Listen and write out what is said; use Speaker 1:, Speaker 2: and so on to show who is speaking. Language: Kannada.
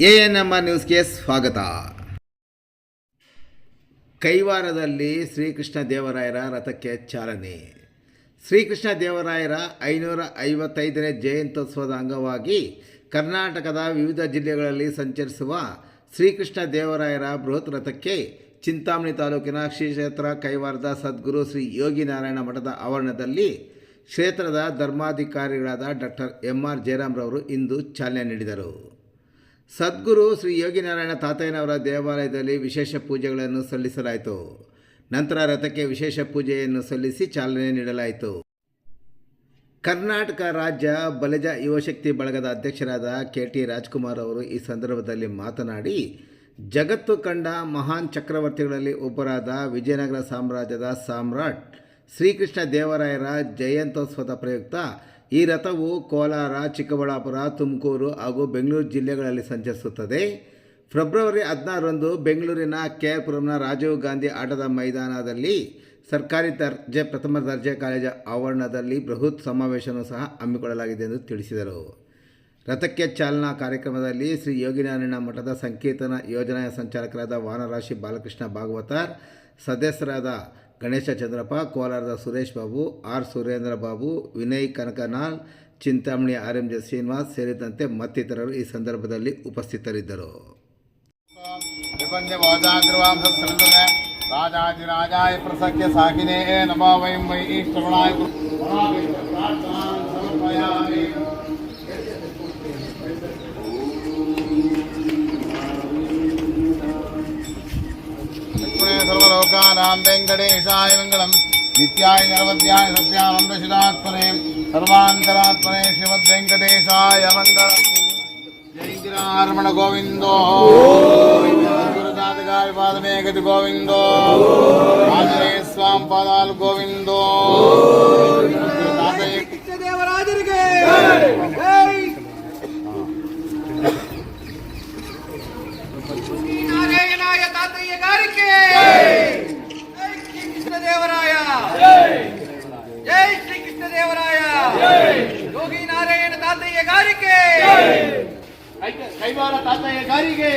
Speaker 1: ಎ ಎನ್ ಎಂ ಆರ್ ನ್ಯೂಸ್ಗೆ ಸ್ವಾಗತ. ಕೈವಾರದಲ್ಲಿ ಶ್ರೀಕೃಷ್ಣ ದೇವರಾಯರ ರಥಕ್ಕೆ ಚಾಲನೆ. ಶ್ರೀಕೃಷ್ಣ ದೇವರಾಯರ ಐನೂರ ಐವತ್ತೈದನೇ ಜಯಂತ್ಯೋತ್ಸವದ ಅಂಗವಾಗಿ ಕರ್ನಾಟಕದ ವಿವಿಧ ಜಿಲ್ಲೆಗಳಲ್ಲಿ ಸಂಚರಿಸುವ ಶ್ರೀಕೃಷ್ಣ ದೇವರಾಯರ ಬೃಹತ್ ರಥಕ್ಕೆ ಚಿಂತಾಮಣಿ ತಾಲೂಕಿನ ಶ್ರೀ ಕ್ಷೇತ್ರ ಕೈವಾರದ ಸದ್ಗುರು ಶ್ರೀ ಯೋಗಿ ನಾರಾಯಣ ಮಠದ ಆವರಣದಲ್ಲಿ ಕ್ಷೇತ್ರದ ಧರ್ಮಾಧಿಕಾರಿಗಳಾದ ಡಾಕ್ಟರ್ ಎಂ ಆರ್ ಜಯರಾಮ್ರವರು ಇಂದು ಚಾಲನೆ ನೀಡಿದರು. ಸದ್ಗುರು ಶ್ರೀ ಯೋಗಿನಾರಾಯಣ ತಾತಯ್ಯನವರ ದೇವಾಲಯದಲ್ಲಿ ವಿಶೇಷ ಪೂಜೆಗಳನ್ನು ಸಲ್ಲಿಸಲಾಯಿತು. ನಂತರ ರಥಕ್ಕೆ ವಿಶೇಷ ಪೂಜೆಯನ್ನು ಸಲ್ಲಿಸಿ ಚಾಲನೆ ನೀಡಲಾಯಿತು. ಕರ್ನಾಟಕ ರಾಜ್ಯ ಬಲಜ ಯುವಶಕ್ತಿ ಬಳಗದ ಅಧ್ಯಕ್ಷರಾದ ಕೆ ಟಿ ರಾಜ್ಕುಮಾರ್ ಅವರು ಈ ಸಂದರ್ಭದಲ್ಲಿ ಮಾತನಾಡಿ, ಜಗತ್ತು ಕಂಡ ಮಹಾನ್ ಚಕ್ರವರ್ತಿಗಳಲ್ಲಿ ಒಬ್ಬರಾದ ವಿಜಯನಗರ ಸಾಮ್ರಾಜ್ಯದ ಸಾಮ್ರಾಟ್ ಶ್ರೀಕೃಷ್ಣ ದೇವರಾಯರ ಜಯಂತೋತ್ಸವದ ಪ್ರಯುಕ್ತ ಈ ರಥವು ಕೋಲಾರ, ಚಿಕ್ಕಬಳ್ಳಾಪುರ, ತುಮಕೂರು ಹಾಗೂ ಬೆಂಗಳೂರು ಜಿಲ್ಲೆಗಳಲ್ಲಿ ಸಂಚರಿಸುತ್ತದೆ. ಫೆಬ್ರವರಿ ಹದಿನಾರರಂದು ಬೆಂಗಳೂರಿನ ಕೆ. ಆರ್ ಪುರಂನ ರಾಜೀವ್ ಗಾಂಧಿ ಆಟದ ಮೈದಾನದಲ್ಲಿ ಸರ್ಕಾರಿ ದರ್ಜೆ, ಪ್ರಥಮ ದರ್ಜೆ ಕಾಲೇಜು ಆವರಣದಲ್ಲಿ ಬೃಹತ್ ಸಮಾವೇಶವನ್ನು ಸಹ ಹಮ್ಮಿಕೊಳ್ಳಲಾಗಿದೆ ಎಂದು ತಿಳಿಸಿದರು. ರಥಕ್ಕೆ ಚಾಲನಾ ಕಾರ್ಯಕ್ರಮದಲ್ಲಿ ಶ್ರೀ ಯೋಗಿನಾರಾಯಣ ಮಠದ ಸಂಕೀರ್ತನ ಯೋಜನೆಯ ಸಂಚಾಲಕರಾದ ವಾನರಾಶಿ ಬಾಲಕೃಷ್ಣ ಭಾಗವತರ್, ಸದಸ್ಯರಾದ ಗಣೇಶ ಚಂದ್ರಪ್ಪ, ಕೋಲಾರದ Suresh Babu, R Surendra Babu, Vinay Kanakanal Chintamani R M J Srinivas ಸೇರಿದಂತೆ ಮತ್ತಿತರರು ಈ ಸಂದರ್ಭದಲ್ಲಿ ಉಪಸ್ಥಿತರಿದ್ದರು.
Speaker 2: ರಾಜಾಜಿ ರಾಜಾಯ ಪ್ರಸಕ್ಯ ಸಾಕಿನೇ ನಮ ವೈಂ ವೈ ಶ್ರವಣಾಯ सर्वलोकानां वेङ्कटेशाय मङ्गलम् नित्याय नरवद्याय सत्यानन्दशिदात्मने सर्वान्तरात्मने श्रीमद्वेङ्कटेशाय मङ्गलम् జయంతిరారమణ గోవిందో గురుదాతగారి పాదమే గతి గోవిందో ఆంజనేయ స్వామి పాదాలు గోవిందో
Speaker 3: ಯೋಗಿ ನಾರಾಯಣ ತಾತಯ್ಯ ಗಾರಿಕೆ!
Speaker 2: ಕೈವಾರ ತಾತಯ್ಯ ಗಾರಿಗೆ!